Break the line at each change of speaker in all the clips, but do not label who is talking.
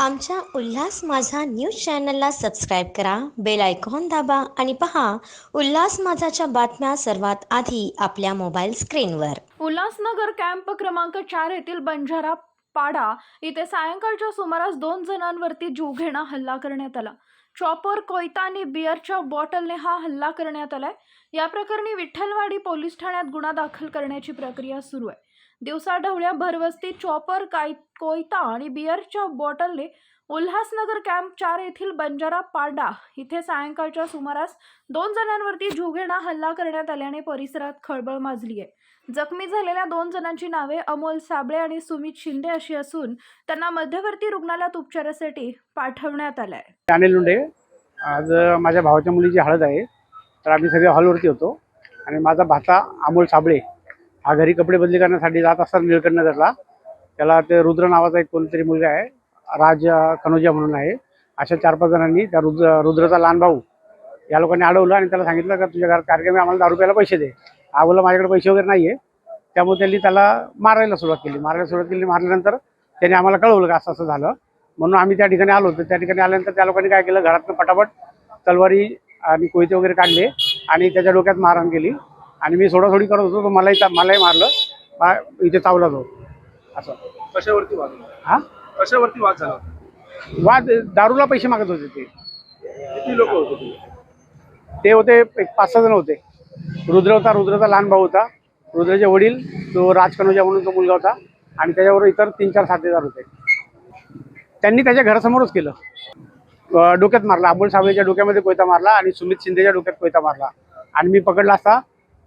आमच्या उल्हास माझा न्यूज चॅनलला सबस्क्राईब करा बेल आयकॉन दाबा आणि पहा उल्हास माझाच्या बातम्या सर्वात आधी आपल्या मोबाईल स्क्रीनवर.
उल्हासनगर कॅम्प क्रमांक चार येथील बंजारा पाडा इथे सायंकाळच्या सुमारास दोन जणांवरती जीवघेणा हल्ला करण्यात आला. चॉपर कोयता आणि बिअरच्या बॉटलने हा हल्ला करण्यात आलाय. या प्रकरणी विठ्ठलवाडी पोलीस ठाण्यात गुन्हा दाखल करण्याची प्रक्रिया सुरू आहे. दिवसाढवळ्या भरवस्ती चॉपर काय कोयता आणि बिअरच्या बॉटलने उल्हासनगर कॅम्प चार येथील बंजारा पाडा इथे सायंकाळच्या सुमारास दोन जणांवरती जीवघेणा हल्ला करण्यात आल्याने परिसरात खळबळ माजली आहे. जखमी झालेल्या दोन जणांची नावे अमोल साबळे आणि सुमित शिंदे अशी असून त्यांना मध्यवर्ती रुग्णालयात उपचारासाठी पाठवण्यात आलंय.
अनिल लुंडे आज माझ्या भावाच्या मुलीची हळद आहे. तर आम्ही सगळे हॉलवरती होतो. आणि माझा भाचा अमोल साबळे हा घरी कपडे बदली करण्यासाठी जात असताना निळकंठनगरला त्याला ते रुद्र नावाचा एक कोणतरी मुलगा आहे राज कनोजिया म्हणून आहे. अशा चार पाच जणांनी त्या रुद्र रुद्रचा लहान भाऊ या लोकांनी अडवलं आणि त्याला सांगितलं का तुझ्या घरात कार्यक्रम आम्हाला दारू प्यायला पैसे दे. हा माझ्याकडे पैसे वगैरे नाही आहे त्यामुळे त्यांनी त्याला मारायला सुरुवात केली. मारायला सुरुवात केली मारल्यानंतर त्याने आम्हाला कळवलं का असं असं झालं. म्हणून आम्ही त्या ठिकाणी आलो होतो. त्या ठिकाणी आल्यानंतर त्या लोकांनी काय केलं घरातनं पटापट तलवारी आणि कोयते वगैरे काढले आणि त्याच्या डोक्यात मारहाण केली. आणि मी सोडासोडी करत होतो तो मलाही मलाही मारलं. मा- इथे चावला तो. असं.
कशावरती वाद?
हा?
कशावरती वाद झाला
वाद दारूला पैसे मागत होते ते.
किती लोक होते
ते? होते एक पाच सहा जण होते. रुद्र होता रुद्रचा लहान भाऊ होता. रुद्रचे वडील तो राज कनोजा म्हणून तो मुलगा होता. आणि त्याच्याबरोबर इतर तीन चार साथीदार होते. त्यांनी त्याच्या घरासमोरच केलं. डोक्यात मारला. अमोल साबळेच्या डोक्यामध्ये कोयता मारला आणि सुमित शिंदेच्या डोक्यात कोयता मारला. आणि मी पकडला असता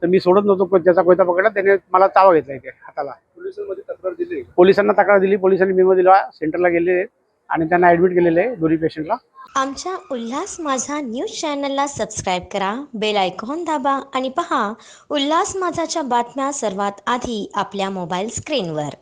तर मी सोडत नव्हतो त्याचा कोयता पकडला त्याने मला चावा घेतला इथे हाताला.
पोलिसांमध्ये तक्रार दिली?
पोलिसांना तक्रार दिली. पोलिसांनी मेमो दिला सेंटरला गेले आणि त्यांना ॲडमिट केलेले आहे दोन्ही पेशंटला
आमच्या उल्हास माझा न्यूज चॅनलला सबस्क्राईब करा बेल आयकॉन दाबा आणि पहा उल्हास माझाच्या बातम्या सर्वात आधी आपल्या मोबाईल स्क्रीनवर